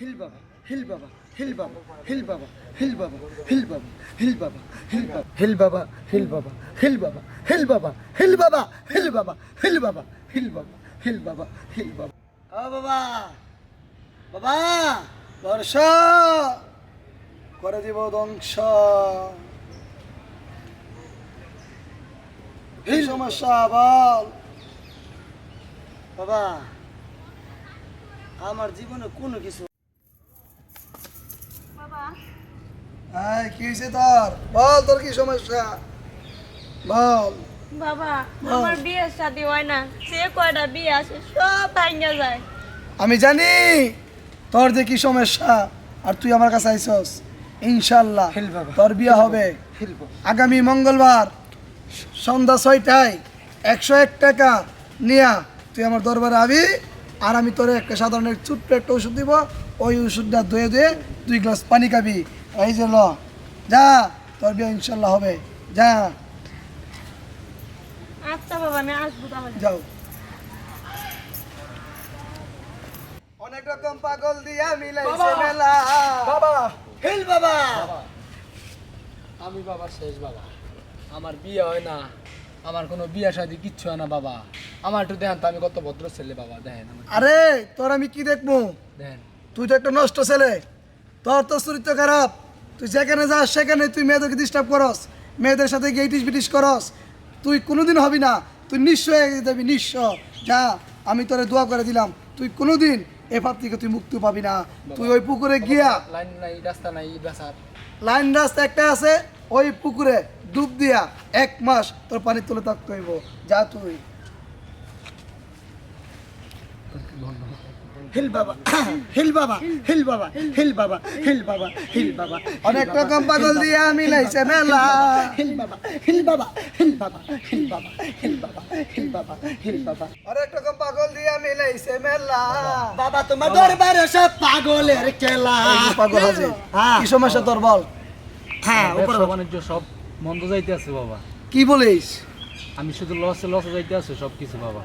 হেল বাবা হেল বাবা হেল বাবা হেল বাবা হেল বাবা হেল বাবা হেল বাবা হেল বাবা হেল বাবা হেল বাবা হেল বাবা হেল বাবা হেল বাবা হেল বাবা হেল বাবা হেল বাবা হেল বাবা হেল বাবা ও বাবা বাবা বর্ষ করে দিব ধ্বংস কি সমস্যা বল বাবা আমার জীবনে কোনো কিছু বাবা এই কি হয়েছে তোর? বল তোর কি সমস্যা? বল। বাবা আমার বিয়ে শাদী হয় না। সে কয়টা বিয়ে আছে সব ভাঙ্গা যায়। আমি জানি তোর যে কি সমস্যা আর তুই আমার কাছে আইসস। ইনশাল্লাহ তোর বিয়ে হবে। আগামী মঙ্গলবার সন্ধ্যা ছয়টায় একশো এক টাকা নিয়া তুই আমার দরবারে আবি আর আমি তোর একটা সাধারণ ছোট্ট একটা ওষুধ দিব। ওই ওষুধটা ধুয়ে ধুয়ে দুই গ্লাস পানি খাবি। এই যে ল যা তোর বিয়ে ইনশাল্লাহ হবে যা। আচ্ছা বাবা আমি আসব তাহলে। যাও। অনেক রকম পাগল দিয়া মিলাইছে মেলা। বাবা! হেল বাবা! আমি বাবা শেষ বাবা। আমার বিয়ে হয় না। আমার কোনো বিয়ে শাদি কিচ্ছু হয় না বাবা। আমার একটু দেখেন তো আমি কত ভদ্র ছেলে বাবা দেখেন আরে তোর আমি কি দেখব? দেখেন। তুই তো একটা নষ্ট ছেলে। তোর তো চরিত্র খারাপ। তুই যেখানে যাস সেখানে তুই মেয়েদেরকে ডিস্টার্ব করস। মেয়েদের সাথে গিয়ে ইটিস বিটিস করস। তুই কোনোদিন হবি না। তুই নিঃস্ব হয়ে যাবি নিঃস্ব। যা আমি তোরে দোয়া করে দিলাম। তুই কোনোদিন এ ভাব থেকে তুই মুক্তি পাবি না। তুই ওই পুকুরে গিয়া লাইন নাই রাস্তা নাই লাইন রাস্তা একটা আছে ওই পুকুরে ডুব দিয়া এক মাস তোর পানি তুলে থাকতে হইব। যা তুই। হিল বাবা হিল বাবা হিল বাবা হিল বাবা হিল বাবা হিল বাবা অনেক রকম পাগল দিয়া মিলাইছে মেলা হিল বাবা হিল বাবা হিল বাবা হিল বাবা হিল বাবা হিল বাবা হিল বাবা অনেক রকম পাগল দিয়া মিলাইছে মেলা বাবা তোমার দরবারে সব পাগলের খেলা পাগল আছে কি সমস্যা তোর বল হ্যাঁ উপরে বাণিজ্য সব মন্দ যাইতে আছে বাবা কি বলিস আমি শুধু লসে লসে যাইতে আছে সব কিছু বাবা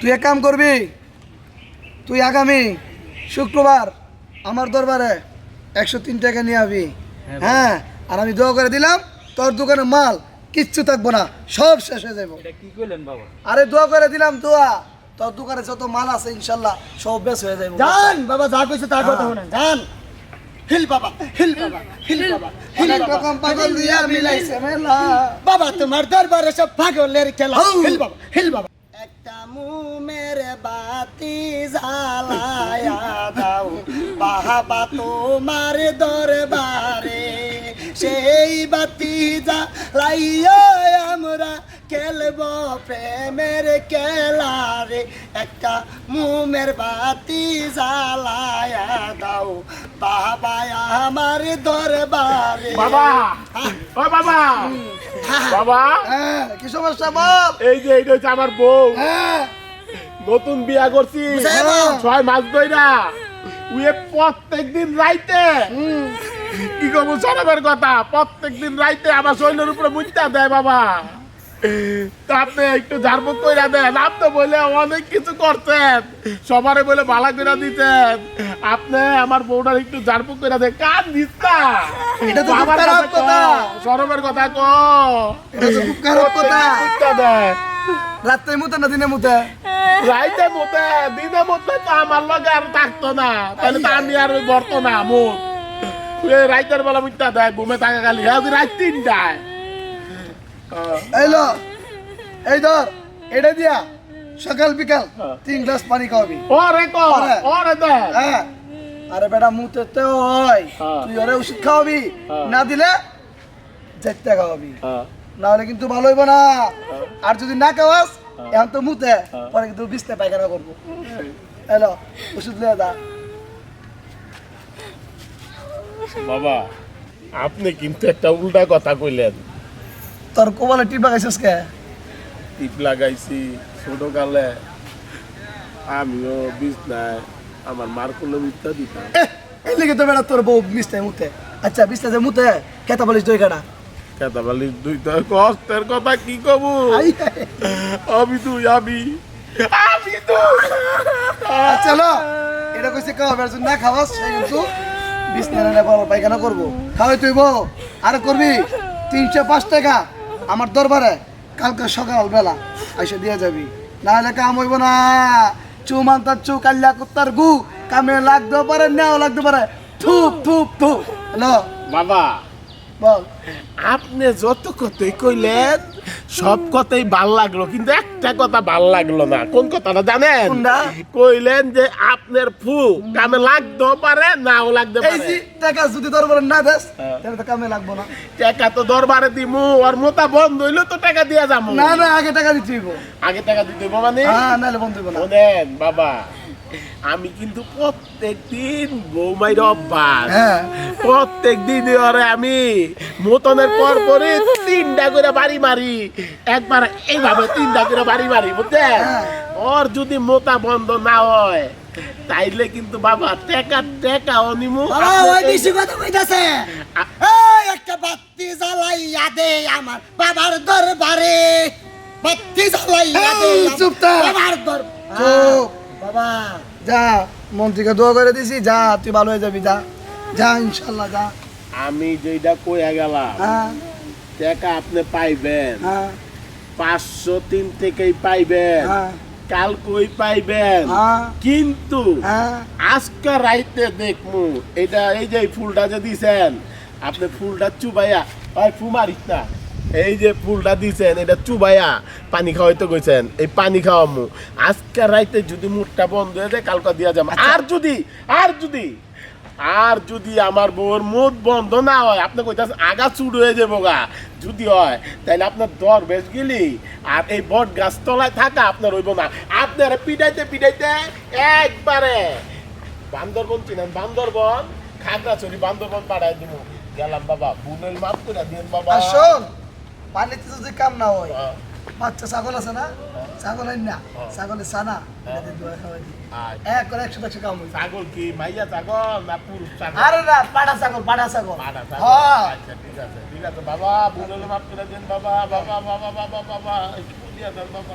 তুই এক কাম করবি তুই আগামী শুক্রবার আমার দরবারে একশো তিন টাকা নিয়ে আবি হ্যাঁ, হ্যাঁ আর আমি দোয়া করে দিলাম তোর দোকানে মাল কিচ্ছু থাকব না সব শেষ হয়ে যাব এটা কি কইলেন বাবা? আরে দোয়া করে দিলাম দোয়া। তোর দোকানে যত মাল আছে ইনশাল্লাহ সব বেশ হয়ে যাবে জান বাবা যা কইছে তা কথা হ্যাঁ। শুনেন। জান। হিল বাবা হিল বাবা হিল বাবা হিল বাবা। রকম পাগল দিয়া মিলাইছে মেলা। বাবা তোমার দরবারে সব পাগলের খেলা। হিল বাবা হিল বাবা। একটা মুমের বাতি জ্বালায়া দাও। বাহাবা তোমার দরবারে সেই বাতি জ্বালাইয়া আমরা খেলব প্রেমের খেলারে। একটা মুমের বাতি জ্বালায়া দাও বাবা আমার দরবারে। বাবা! ও বাবা! বাবা। হ্যাঁ কি সমস্যা বাপ এই যে এইটা হচ্ছে আমার বউ। হ্যাঁ। নতুন বিয়া করছি। ছয় মাস ধইরা। উয়ে প্রত্যেক দিন রাইতে কি কব সরবের কথা। প্রত্যেক দিন রাইতে আমার শরীরের উপরে বুঝতে দেয় বাবা। তা আপনি একটু ঝাড়ফুঁক কইরা দেন। আপনি বলে অনেক কিছু করতেন সবারে বলে ভালা কইরা দিতেন আপনি আমার বউটার একটু ঝাড়ফুঁক কইরা দেন। কান দিস্তা এটা তো খুব বাবার খারাপ কথা। কও, কথা ক এটা তো খুব খারাপ কথা। মুতে না দিনে মুতে? রাইতে মতে দিনে মতে তো আমার লগে আর থাকতো না। তাহলে তো আমি আর বর্ত না মোট রাইতের বেলা মুইতা দেয় ঘুমে থাকা খালি। হ্যাঁ রাত তিনটায়। এই লো এই ধর এটা দিয়া সকাল বিকাল তিন গ্লাস পানি খাওয়াবি। ও রে কো ওরে। দে হ্যাঁ। আরে বেটা মুতে তো হয় হ্যাঁ। তুই ওরে ওষুধ খাওয়াবি হ্যাঁ। না দিলে যেতে খাওয়াবি। হ্যাঁ, না হলে কিন্তু ভালো হইব না। আর যদি না খাওয়াস এখন তো মুতে পরে কিন্তু বিছনা পায়খানা করব। হ্যালো ওষুধ লিয়ে দা বাবা আপনি কিন্তু একটা উল্টা কথা কইলেন। তোর কোবালে টিপা গাইছিস কে? টিপ লাগাইছি ছোট কালে আমিও বিছনায় আমার মার কোনো মিথ্যা দিতাম। এই লিগে তো বেড়া তোর বউ বিছনায় মুতে। আচ্ছা বিছনা যে মুতে কেতা বলিস দই কাটা। কেতা বালি দুইটা কষ্টের কথা কি কব। আমি তুই আমি আমি তুই আচ্ছা এটা কইছে খাওয়া বেড়া না খাওয়াস সে কিন্তু বিছনা না পায়খানা করব। খাওয়াই তুই বউ আর করবি? তিনশো পাঁচ টাকা। আমার দরবারে কালকে সকাল বেলা আইসে দিয়ে যাবি। নাহলে কাম হইব না। চু মান্তার চু কাল্লা কুত্তার গু। কামে লাগতে পারে নেওয়া লাগতে পারে। থুপ থুপ থুপ। হ্যালো? বাবা। বল। আপনি যত কথাই কইলেন সব কথাই ভালো লাগল কিন্তু একটা কথা ভালো লাগল না। কোন কথাটা জানেন? কইলেন যে আপনার ফু কামে লাগতেও পারে নাও লাগতে এই পারে। যে টাকা যদি দরবারে না দেস হ্যাঁ। তাহলে তো কামে লাগবো না। টাকা তো দরবারে দিমু আর মোতা বন্ধ হইল তো টাকা দিয়া যাব না না আগে টাকা দিতে হইব। আগে টাকা দিতে হইবো মানে? হ্যাঁ নাহলে বন্ধ হইব না। বাবা। আমি কিন্তু প্রত্যেক দিন বৌমাইর অভ্যাস। হ্যাঁ। প্রত্যেক দিন ওরে আমি মতনের পর পরে তিনটা করে বাড়ি মারি। একবার এইভাবে তিনটা করে বাড়ি মারি বুঝছেন হ্যাঁ। ওর যদি মোতা বন্ধ না হয় তাইলে কিন্তু বাবা টেকা টেকা অনিমু ওই বেশি কথা কইতাছে। আ- এই একটা বাতি জ্বালাইয়া দে আমার বাবার দরবারে। বাতি জ্বালাইয়া দে চুপ বাবার দর চুপ। বাবা। যা মন্ত্রীকে দোয়া করে দিছি যা তুই ভালো হয়ে যাবি যা। যা ইনশাল্লাহ যা। আমি যেটা কইয়া গেলাম হ্যাঁ। টাকা আপনি পাইবেন। হ্যাঁ। পাঁচশো তিন থেকেই পাইবেন। হ্যাঁ। কাল কই পাইবেন? কিন্তু আজকে রাইতে দেখমু এটা এই যে ফুলটা যে দিছেন আপনি ফুলটা চুবাইয়া ওই ফু মারিস না এই যে ফুলটা দিছেন এটা চুবাইয়া পানি খাওয়াইতে কইছেন এই পানি খাওয়ামু। আজকে রাইতে যদি মুখটা বন্ধ হয়ে যায় কালকে দিয়া যাব আর যদি আর যদি আর যদি আমার বউর মুখ বন্ধ না হয় আপনি কইতাছেন আগা চুট হয়ে যাব গা। যদি হয় তাহলে আপনার দর বেশ গেলি আর এই বট গাছ তলায় থাকা আপনার হইব না। আপনার পিটাইতে পিটাইতে একবারে বান্দরবন চিনেন বান্দরবন খাগড়াছড়ি বান্দরবন পাড়ায় দিব গেলাম বাবা বুনেল মাফ করে দিন বাবা। আর শোন পানিতে যদি কাম না হয়। হ্যাঁ, বাচ্চা ছাগল আছে না? ছাগল না। ছাগলের সানা এটাতে দোয়া খাওয়াই দিই। আয়। এক করে একশো একশো কাম হইবে। ছাগল কি? মাইয়া ছাগল না পুরুষ ছাগল? আরে না পাড়া ছাগল পাড়া ছাগল। পাড়া ছাগল? আচ্ছা ঠিক আছে ঠিক আছে। বাবা বুনেল মাফ করে দিন বাবা। বাবা বাবা বাবা বাবা। একটু দেন বাবা।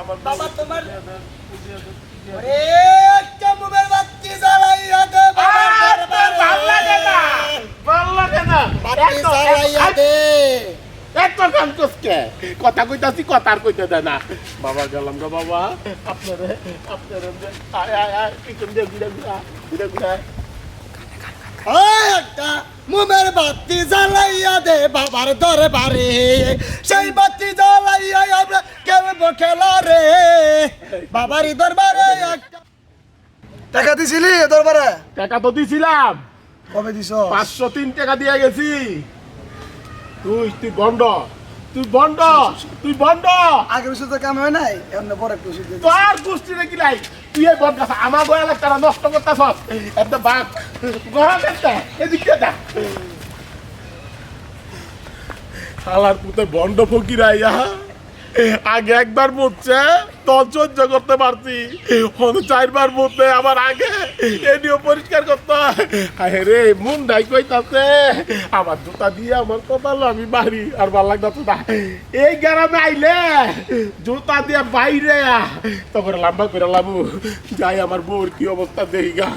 আমার বাবা, তোমার- বুঝিয়ে দেন, বুঝিয়ে দেন, বুঝিয়ে দেন। ওরে একটা মোমের বাতি জ্বালাইয়া দে বাবার ভালো লাগে না ভালো লাগে না বাতি জ্বালাইয়া দে এত গান করছে কথা কইতাছি কথা আর কইতে দেয় না। বাবা গেলাম গো বাবা। আপনারে আপনারে আয় আয় আয় পিছন দিয়ে ঘুরে ঘুরা ঘুরে ঘুরা। একটা মোমের বাতি জ্বালাইয়া দে বাবার দরবারে। সেই বাতি জ্বালাইয়া আমরা খেলব খেলা রে। বাবারই দরবারে একটা টাকা দিছিলি দরবারে? টাকা তো দিছিলাম। কবে দিছ পাঁচশো তিন টাকা দিয়ে গেছি। তুই তুই বন্ড। তুই বন্ড তুই বন্ড। আগের ওষুধ কাম হয় নাই এমন পরে একটু ওষুধ। তোর গোষ্ঠী নাকি নাই। তুই এই বট গাছ আমার গোয়ালে তারা নষ্ট করতেছ। একটা বাঘ। গড়া দেখতে এদিকে দেখ শালার পুতে বন্ড ফকির আইয়া আগে একবার মরছে, তল সহ্য করতে পারছি। চারবার মরতে আমার আগে। এডিও পরিষ্কার করতে হয়। রে মন ডাই কইতাছে, আমার জুতা দিয়ে আমার কপাল আমি বাড়ি, আর ভালো লাগতাছে না। এই গ্রামে আইলে জুতা দিয়ে বাইরে তখন লাম্বা করে লাবু, যাই আমার বউর কি অবস্থা দেখি গা।